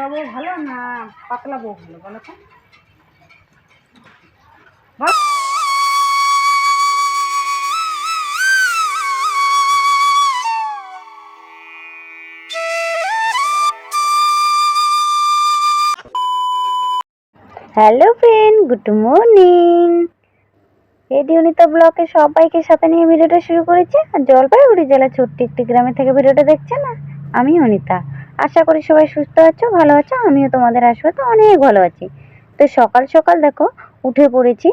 মোটা বউ ভালো না পাতলা বউ ভালো, বলো তো। Hello friend good morning radio Anita ব্লকে সবাইকে সাথে নিয়ে ভিডিওটা শুরু করেছে। আর জলপাইগুড়ি জেলার ছোট্ট একটি গ্রামে থেকে ভিডিওটা দেখছে না? আমি অনিতা। আশা করি সবাই সুস্থ আছো, ভালো আছো, আমিও তোমাদের আসবে তো অনেক ভালো আছি। তো সকাল সকাল দেখো, উঠে পড়েছি।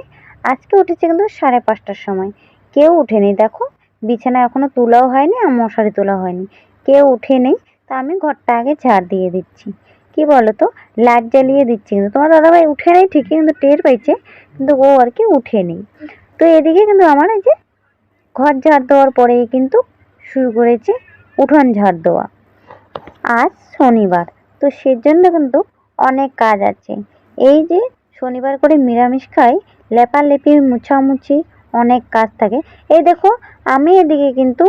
আজকে উঠেছি কিন্তু সাড়ে পাঁচটার সময়। কেউ উঠেনি, দেখো, বিছানা এখনও তোলাও হয়নি আর মশারি তোলা হয়নি। কেউ উঠে নেই তা আমি ঘরটা আগে ঝাড় দিয়ে দিচ্ছি। কি বলো তো লাইট জ্বালিয়ে দিচ্ছি কিন্তু। তোমার দাদাভাই উঠে নেই ঠিকই কিন্তু টের পাইছে, কিন্তু ও আর কি উঠে নেই তো এদিকে কিন্তু আমার এই যে ঘর ঝাড় দেওয়ার পরেই কিন্তু শুরু করেছে উঠোন ঝাড় দেওয়া। আজ শনিবার। তো সেজন্য কিন্তু অনেক কাজ আছে। এই যে শনিবার করে নিরামিষ খাই, লেপালেপি, মুছামুছি অনেক কাজ থাকে। এই দেখো, আমি এদিকে কিন্তু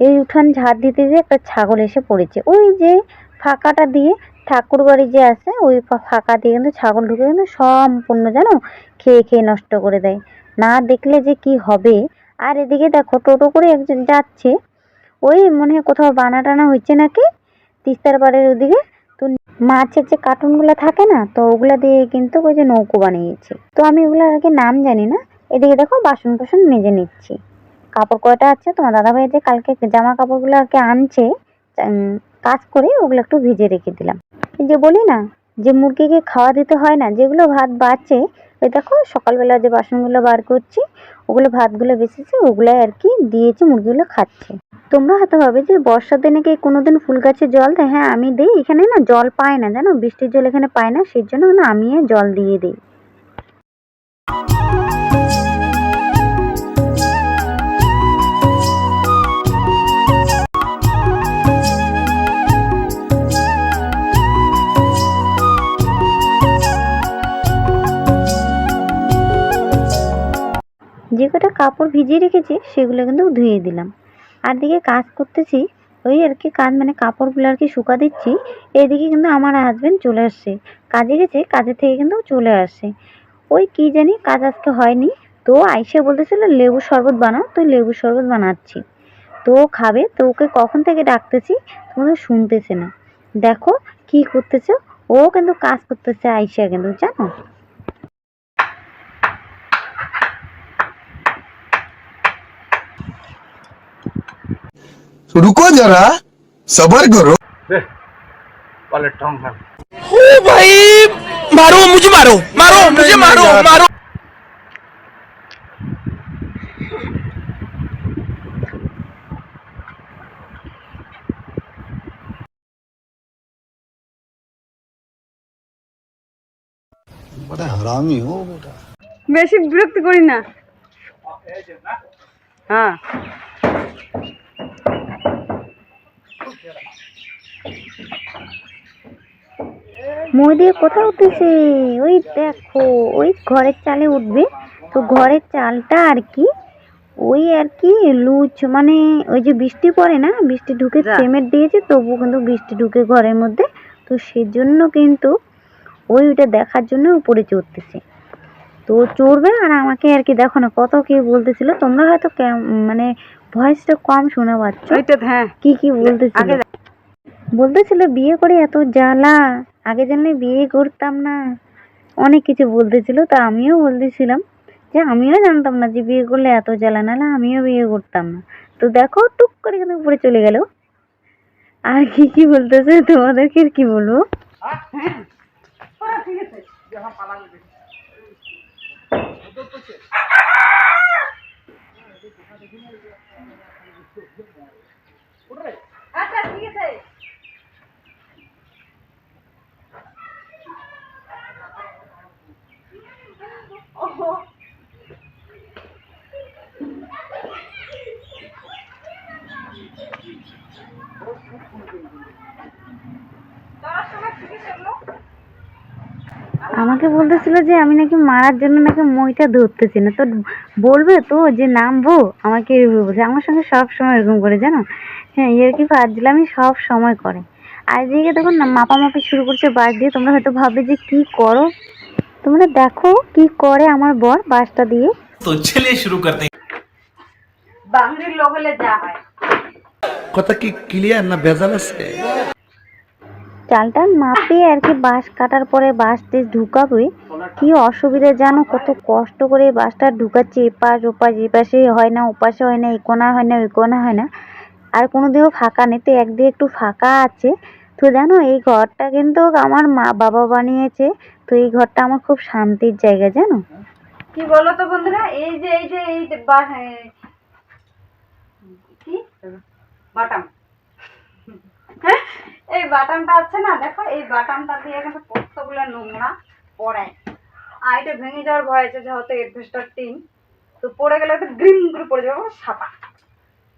এই উঠান ঝাড় দিতে দিয়ে একটা ছাগল এসে পড়েছে। ওই যে ফাঁকাটা দিয়ে ঠাকুর বাড়ি যে আছে, ওই ফাঁকা দিয়ে কিন্তু ছাগল ঢুকে কিন্তু সম্পূর্ণ জানো খেয়ে খেয়ে নষ্ট করে দেয়। না দেখলে যে কি হবে? আর এদিকে দেখো টোটো করে একজন যাচ্ছে। ওই মনে হয় কোথাও বানা টানা হচ্ছে নাকি? তিস্তার পাড়ের ওদিকে, তো মাছের যে কার্টুনগুলো থাকে না, তো ওগুলো দিয়ে কিন্তু ওই যে নৌকো বানিয়েছে। তো আমি ওগুলোর কি নাম জানি না, এদিকে দেখো বাসন কোসন মেজে নিচ্ছি। কাপড় কয়টা আছে? তোমার দাদাভাই যে কালকে জামা কাপড়গুলো আর কি আনছে কাজ করে ওগুলো একটু ভিজে রেখে দিলাম। যে বলি না, যে মুরগিকে খাওয়া দিতে হয় না, যেগুলো ভাত বাঁচে ওই দেখো, সকালবেলা যে বাসনগুলো বার করছি, ওগুলো ভাতগুলো বেঁচেছে ওগুলাই আর কি দিয়েছি, মুরগিগুলো খাচ্ছে। তোমরা হয়তো ভাবে যে বর্ষার দিনে কি কোনোদিন ফুল গাছে জল দেয়? হ্যাঁ আমি দিই। এখানে না জল পায় না, জানো? বৃষ্টির জল এখানে পায় না, সেই জন্য আমি জল দিয়ে দিই। যে কটা কাপড় ভিজিয়ে রেখেছি, সেগুলো কিন্তু ধুয়ে দিলাম। আর দিকে কাজ করতেছি, ওই আর কি কাজ মানে কাপড়গুলো আর কি শুকা দিচ্ছি, এদিকে কিন্তু আমার হাজবেন্ড চলে আসছে। কাজে গেছে, কাজে থেকে কিন্তু চলে আসছে। ওই কি জানি কাজ আজকে হয়নি, তো আইসে বলতেছিল লেবু শরবত বানাও, তো লেবু শরবত বানাচ্ছি। তো খাবে, তো ওকে কখন থেকে ডাকতেছি তোমাদের শুনতেছে না। দেখো কি করতেছে, ও কিন্তু কাজ করতেছে আইসা কিন্তু, জানো? रुको जरा सबर करो वाले टोंग है ओ भाई मारो मुझे मारो मारो मुझे मारो मारो बड़ा हरामी हो बेटा বেশি বিরক্ত করি না হ্যাঁ মই দিয়ে কোথায় উঠেছে? ওই দেখো ওই ঘরের চালে উঠবে। তো ঘরের চালটা আর কি ওই আর কি লুচ মানে ওই যে বৃষ্টি পড়ে না বৃষ্টি ঢুকে যা। সিমেন্ট দিয়েছে তবু কিন্তু বৃষ্টি ঢুকে ঘরের মধ্যে। তো সেজন্য কিন্তু ওই ওইটা দেখার জন্য উপরে চড়তেছে। তো চড়বে আর আমাকে আর কি দেখো না কত কি বলতেছিল তোমরা হয়তো মানে ভয়েসটা কম শোনা পাচ্ছ। হ্যাঁ। কি কি বলতেছিল? বলতেছিল বিয়ে করে এত জ্বালা, আগে জানলে বিয়ে করতাম না। অনেক কিছু বলতেছিল, তা আমিও বলতেছিলাম যে আমিও জানতাম না যে বিয়ে করলে এত জ্বালা, নাহলে আমিও বিয়ে করতাম না। তো দেখো, টুক করে কিন্তু উপরে চলে গেল। আর কি কি বলতেছে, তোমাদেরকে কি বলব? আচ্ছা ঠিক আছে। আমাকে বলতেছিল যে আমি নাকি মারার জন্য নাকি মইটা ধরতেছি না। তো বলবে তো যে নামবো আমাকে এইভাবে বলছে। আমার সঙ্গে সব সময় এরকম করে জানো? হ্যাঁ এর কি ফাজলামি সব সময় করে। আর এদিকে দেখুন না মাপামাপি শুরু করছে বাস দিয়ে। তোমরা হয়তো ভাবে যে কি করো? তোমরা দেখো কি করে আমার বর বাসটা দিয়ে। তো ছেলে শুরু করতে বাংলির লোক হলে যা হয়। কথা কি ক্লিয়ার না বেজাল আছে? চালটা মাপে আর কি বাঁশ কাটার পরে বাঁশ দিয়ে ঢুকাবে কি অসুবিধা জানো? কত কষ্ট করে বাঁশটা ঢুকাচ্ছে, এপাশ ওপাশ এপাশে হয় না, ওপাশে হয় না কোনা হয় না ওই হয় না। আর কোনো দিকেও ফাঁকা নেই, তো একদিকে একটু ফাঁকা আছে। তো জানো, এই ঘরটা কিন্তু আমার মা বাবা বানিয়েছে, তো এই ঘরটা আমার খুব শান্তির জায়গা, জানো? কি বলো তো বন্ধুরা? এই যে এই যে, এই বাটাম। হ্যাঁ? এই বাটামটা আছে না, দেখো, এই বাটামটা দিয়ে কিন্তু কতগুলো নোংরা পড়ে। আর এটা ভেঙে যাওয়ার ভয় আছে যেহেতু এডভেস্টার টিন, তো পড়ে গেলে তো গ্রিম করে পড়ে যাবে সাপা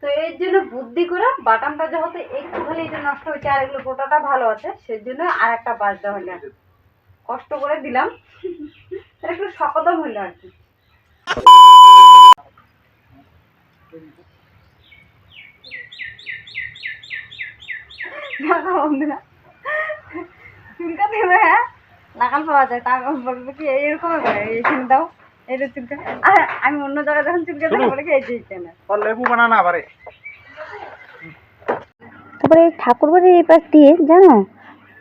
তো এর জন্য বুদ্ধি করে বাটামটা যেহেতু একটু খালি এটা নষ্ট হয়েছে আর এগুলো গোটাটা ভালো আছে সেই জন্য আর একটা বাজ দেওয়া হলো। কষ্ট করে দিলাম। একটু শকতম হইল আর কি। চুলকা দেবে হ্যাঁ? পাওয়া যায় কি এটা চুলকা। আমি অন্য জায়গায় যখন চুলকা দেবো বলে কি এই না তারপরে ঠাকুর বাড়ির এই পাশ দিয়ে জানো?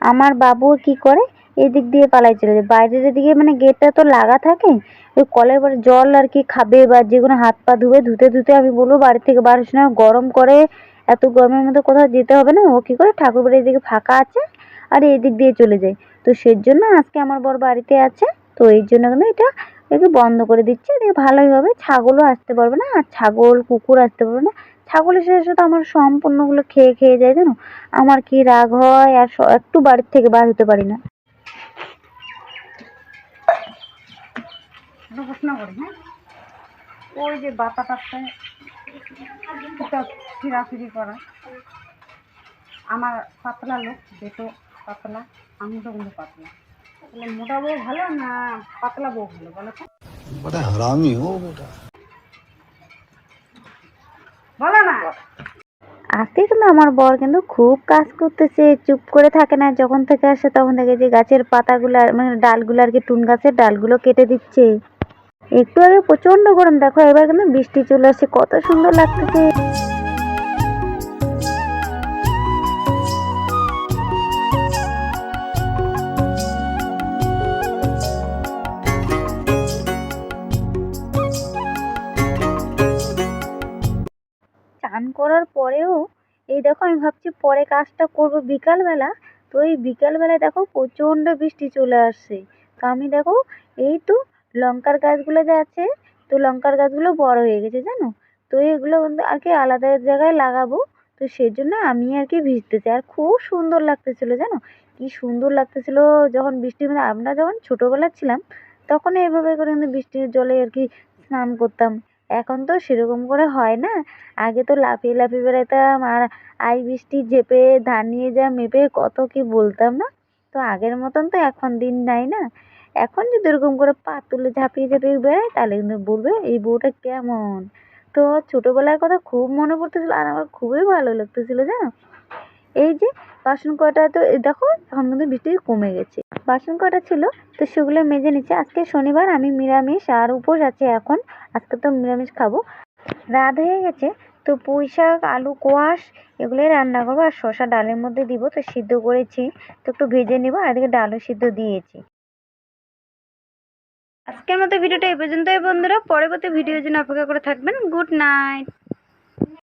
আমার বাবু কি করে এদিক দিয়ে পালাই চলে যায় বাইরের দিকে মানে গেটটা তো লাগা থাকে ওই কলের পরে জল আর কি খাবে বা যে কোনো হাত পা ধুবে ধুতে ধুতে আমি বলব বাড়ি থেকে বাড়ির সময় গরম করে এত গরমের মধ্যে কোথাও যেতে হবে না। ও কি করে? ঠাকুরবাড়ির দিকে ফাঁকা আছে আর এই দিক দিয়ে চলে যায়। তো সেই জন্য আজকে আমার বর বাড়িতে আছে। তো এই জন্য কিন্তু এটা একটু বন্ধ করে দিচ্ছে। এদিকে ভালোই হবে। ছাগলও আসতে পারবে না। আর ছাগল, কুকুর আসতে পারবে না। ছাগল এসে এসে তো আমার সম্পূর্ণগুলো খেয়ে খেয়ে যায়, জানো? আমার কি রাগ হয়? আর একটু বাড়ির থেকে বার হতে পারি না। হ্যাঁ? ওই যে বাতাটাতে ফিরাফিরি করা। আমার পাতলা লোক বেটো পাতলা আমিও গুলো পাতলা। তাহলে মোটা বউ ভালো না পাতলা বউ ভালো বলো তো? কিন্তু আমার বর কিন্তু খুব কাজ করতেছে চুপ করে থাকে না যখন থেকে আসে তখন থেকে যে গাছের পাতাগুলো মানে ডালগুলো আর কি টুন গাছের ডালগুলো কেটে দিচ্ছে। একটু আগে প্রচণ্ড গরম, দেখো এবার কিন্তু বৃষ্টি চলে আসছে, কত সুন্দর লাগতেছে। চান করার পরেও, এই দেখো আমি ভাবছি পরে কাজটা করব বিকালবেলা, তো এই বিকালবেলায় দেখো প্রচণ্ড বৃষ্টি চলে আসছে। তো আমি দেখো, এই তো লঙ্কার গাছগুলো যে আছে, তো লঙ্কার গাছগুলো বড় হয়ে গেছে, জানো? তো এগুলো আর কি আলাদা জায়গায় লাগাবো। তো সেই জন্য আমি আর কি ভিজতেছি। আর খুব সুন্দর লাগতেছিল, জানো? কি সুন্দর লাগতেছিল যখন বৃষ্টি মানে আমরা যখন ছোটোবেলা ছিলাম, তখন এইভাবে করে কিন্তু বৃষ্টির জলে আর কি স্নান করতাম। এখন তো সেরকম করে হয় না। আগে তো লাফিয়ে লাফিয়ে বেড়াতাম আর আই বৃষ্টি ঝেপে, ধান নিয়ে যা মেপে কত কি বলতাম না? তো আগের মতন তো এখন দিন নাই না। এখন যদি এরকম করে পা তুলে ঝাঁপিয়ে ঝাঁপিয়ে বেড়াই তাহলে কিন্তু বলবে, এই বউটা কেমন? তো ছোটোবেলার কথা খুব মনে পড়তেছিল আর আমার খুবই ভালো লাগতেছিল, জানো? এই যে বাসন কটা তো দেখো, এখন কিন্তু বৃষ্টি কমে গেছে। বাসন কটা ছিল, তো সেগুলো মেজে নিচ্ছে। আজকে শনিবার, আমি নিরামিষ আর উপোস আছে এখন। আজকে তো নিরামিষ খাব। রাত হয়ে গেছে, তো পুঁই শাক, আলু কোয়াশ, এগুলোই রান্না করব। আর শসা ডালের মধ্যে দিব, তো সিদ্ধ করেছি। তো একটু ভেজে নেব, আর এদিকে ডালও সিদ্ধ দিয়েছি। আজকের মতো ভিডিওটা এই পর্যন্তই বন্ধুরা। পরবর্তী ভিডিওর জন্য অপেক্ষা করে থাকবেন। Good night.